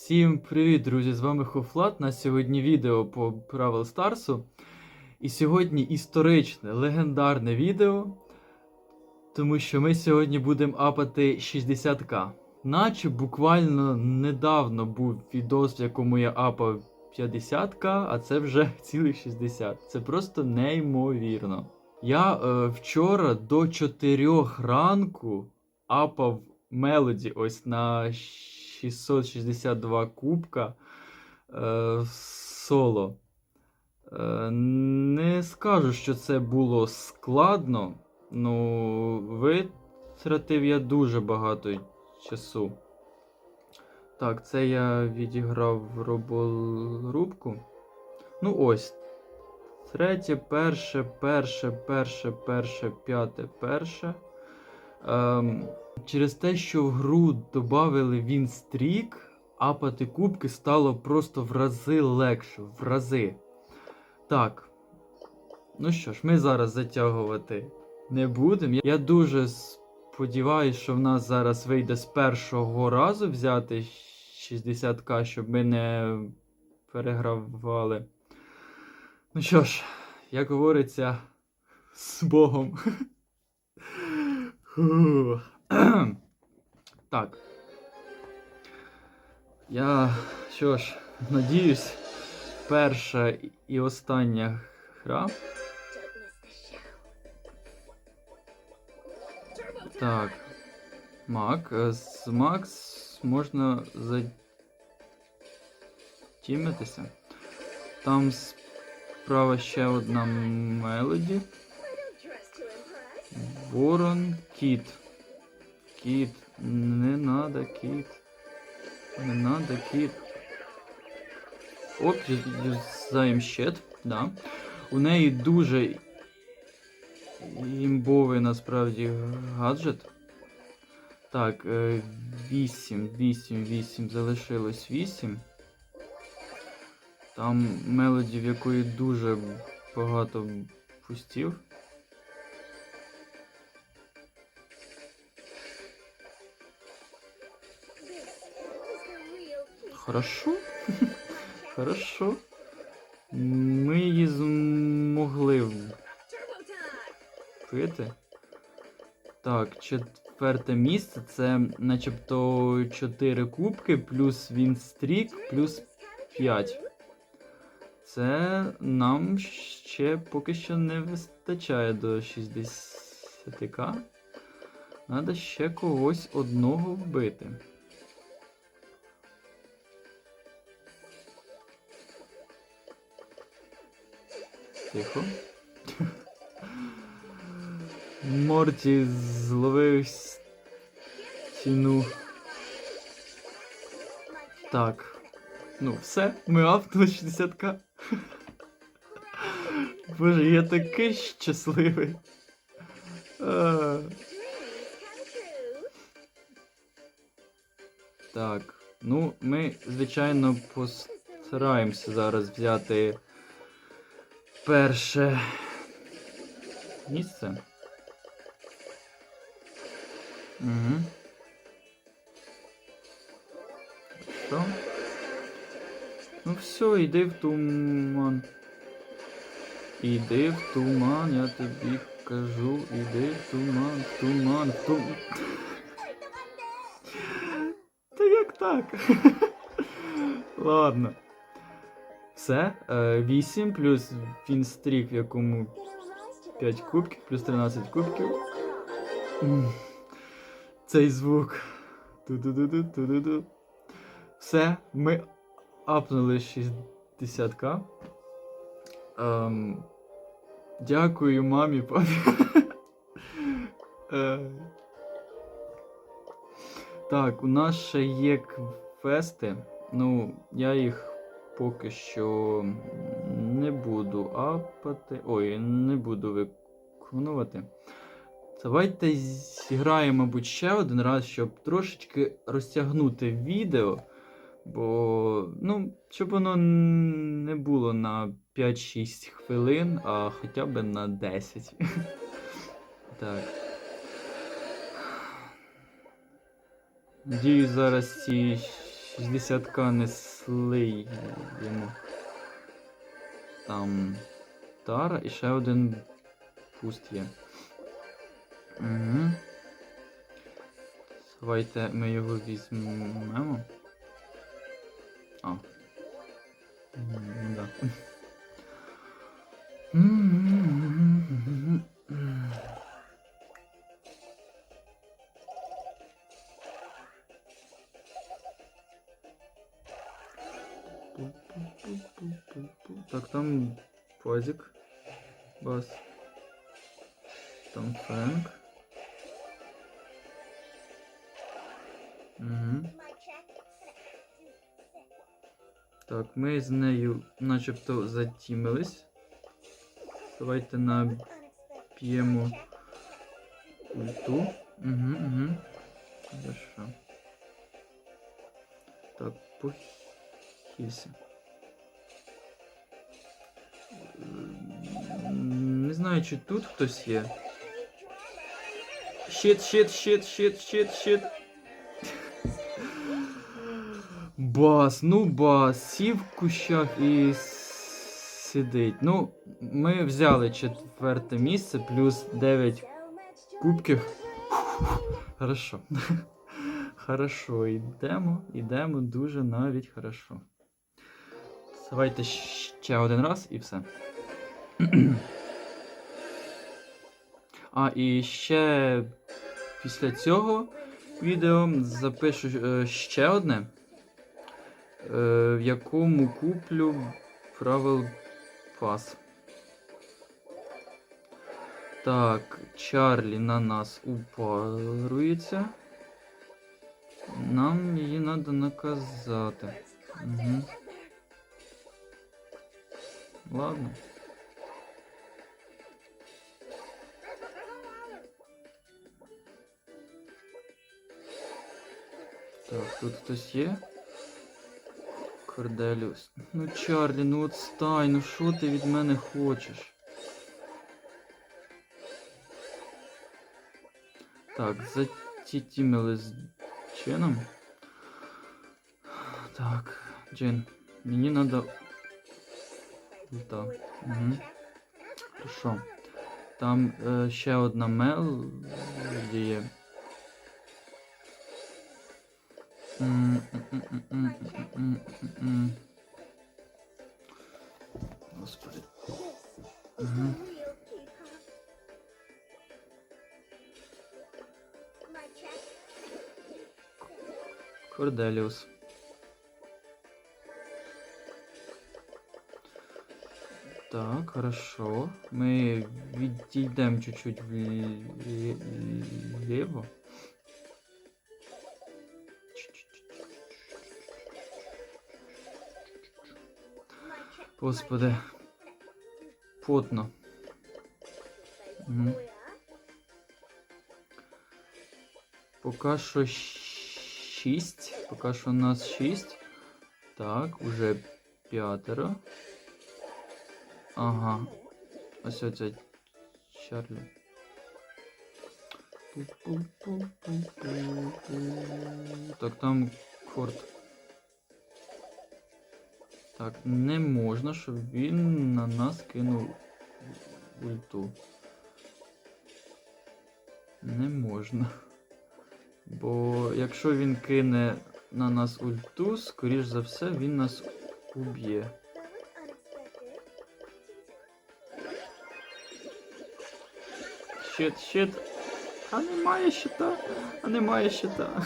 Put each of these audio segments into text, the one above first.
Всім привіт, друзі! З вами Хофлат. На сьогодні відео по Бравл Старсу. І сьогодні історичне, легендарне відео, тому що ми сьогодні будемо апати 60к. Наче буквально недавно був відос, в якому я апав 50к, а це вже цілих 60. Це просто неймовірно. Я е, вчора до 4 ранку апав Мелоді ось на 662 кубка е, соло. Е, не скажу, що це було складно, ну витратив я дуже багато часу. Так, це я відіграв роборубку. Ну ось. Третє, перше, перше, перше, перше, п'яте, перше. Ем, через те, що в гру додали Вінстрік, апати кубки стало просто в рази легше. В рази. Так. Ну що ж, ми зараз затягувати не будемо. Я дуже сподіваюся, що в нас зараз вийде з першого разу взяти 60к, щоб ми не перегравали. Ну що ж, як говориться, з Богом. Так. Я що ж, надіюсь, перша і остання гра. Так. Мак. Е, З Макс можна затімитися. Там справа ще одна мелоді. Ворон, кіт. Кіт. Не надо, кіт. Не надо, кіт. Оп, юзаєм щит, да. У неї дуже імбовий насправді гаджет. Так, 8, 8, 8, залишилось 8. Там мелоді, в якої дуже багато пустів. Хорошо. Хорошо. Ми її змогли вбити. Так, четверте місце це начебто 4 кубки, плюс Вінстрік, плюс 5. Це нам ще поки що не вистачає до 60к. Надо ще когось одного вбити. Тихо. Морті зловив стіну. Так. Ну, все, ми автили 60к. Боже, я такий щасливий. А, так. Ну, ми, звичайно, постараємося зараз взяти перше місце. Угу. Що? Ну все, йди в туман. Іди в туман, я тобі кажу, іди в туман, в туман, в туман. Та як так? Ладно. Все. 8 плюс фінстрік, в якому 5 кубків, плюс 13 кубків. Цей звук. Ту-ду-ду-ду, ту-ду-ду. Все, ми апнули 60к. Ем, дякую мамі, папі. Е, так, у нас ще є квести. Ну, я їх поки що не буду апати. Ой, не буду виконувати. Давайте зіграємо, мабуть, ще один раз, щоб трошечки розтягнути відео. Бо, ну, щоб воно не було на 5-6 хвилин, а хоча б на 10. Так. Надіюсь, зараз ці 60к не йому. Там Тара і ще один пуст є. Угу. Давайте ми його візьмемо. А. Ну да. Там Фазик. Бас. Там Фрэнк. Угу. Так, ми з нею начебто затімились. Давайте наб'ємо ульту. Угу, угу. Хорошо. Так, похилься. Знаю, чи тут хтось є. Щит, щит, щит, щит, щит, щит. Бас, ну бас, сів в кущах і сидить. Ну, ми взяли четверте місце, плюс 9 кубків. Хорошо. Хорошо, йдемо, йдемо дуже навіть хорошо. Давайте ще один раз і все. А, і ще після цього відео запишу е, ще одне, е, в якому куплю правил пас. Так, Чарлі на нас упарується. Нам її треба наказати. Угу. Ладно. Так, тут хтось є? Корделіус. Ну, Чарлі, ну отстай, ну що ти від мене хочеш? Так, затітімили з Джином. Так, Джин, мені надо... Так, угу. Хорошо. Там е, ще одна мел є. Господи. Угу. Корделіус. Так, хорошо. Ми відійдемо чуть-чуть влі- вліво. Господи. Потно. Угу. Поки що 6. Поки що у нас 6. Так, уже п'ятеро. Ага. Ось оця Чарлі. Так, там корт. Так, не можна, щоб він на нас кинув ульту. Не можна. Бо якщо він кине на нас ульту, скоріш за все, він нас уб'є. Щит, щит. А немає щита. А немає щита.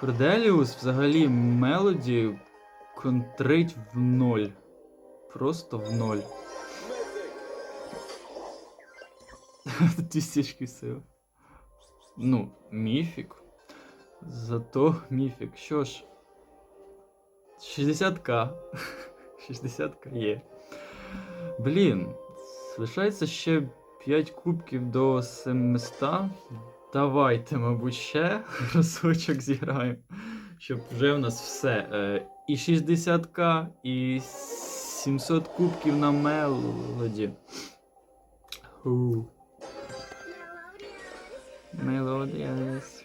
Корделіус взагалі мелоді контрить в ноль. Просто в ноль. Тисячки сил. Ну, міфік. Зато міфік. Що ж. 60к. 60к є. Блін, залишається ще 5 кубків до 700. Давайте, мабуть, ще разочок зіграємо. Щоб вже в нас все. Е, і 60к, і 700 кубків на мелоді. Ху. Мелодіас.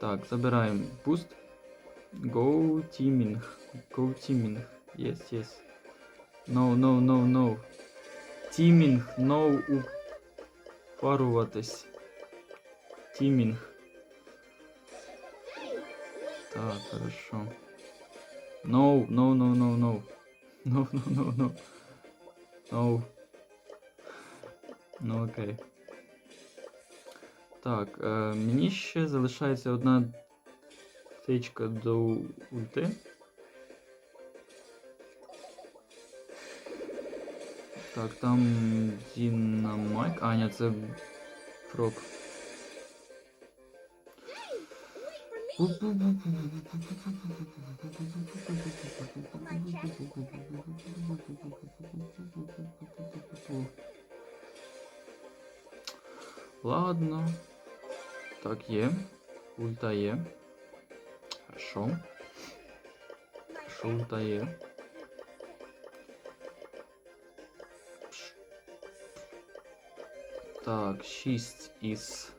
Так, забираємо буст. Go teaming. Go teaming. Yes, yes. No, no, no, no. Teaming, no упаруватись. Тімінг. Так, хорошо. No, no, no, no, no. No, no, no, no. No. Ну окей. Так, е, мені ще залишається одна тичка до ульти. Так, там Дінамайк. А, ні, це Фрог. Ладно. Так, є. Ульта є. Хорошо. Хорошо, ульта є. Ш- Так, 6 із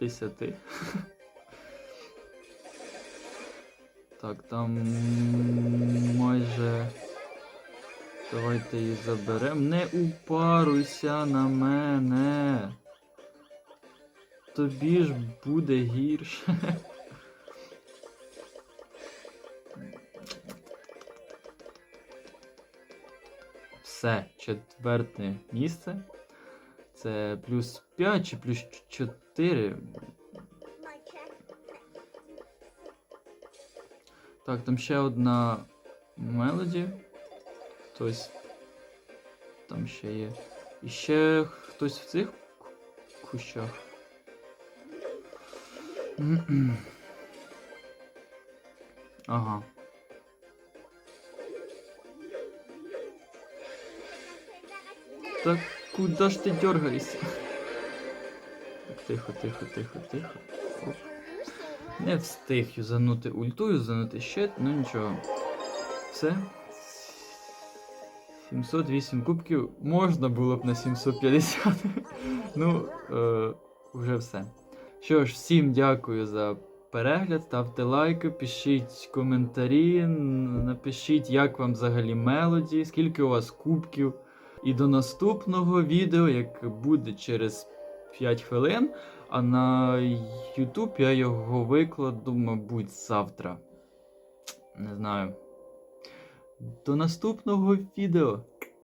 10. Так, там майже. Давайте її заберемо. Не упаруйся на мене. Тобі ж буде гірше. Все, четверте місце. Це плюс 5 чи плюс 4. Так, там ще одна мелоді. Тобто. Там ще є. І ще хтось в цих кущах. Ага. Так куда ж ти дергаєшся? Тихо, тихо, тихо, тихо. Оп. Не встиг юзанути ульту, юзанути щит, ну нічого. Все. 708 кубків можна було б на 750. ну, е, вже все. Що ж, всім дякую за перегляд, ставте лайки, пишіть коментарі, напишіть, як вам взагалі мелоді, скільки у вас кубків. І до наступного відео, яке буде через 5 хвилин. А на YouTube я його викладу, мабуть, завтра. Не знаю. До наступного відео.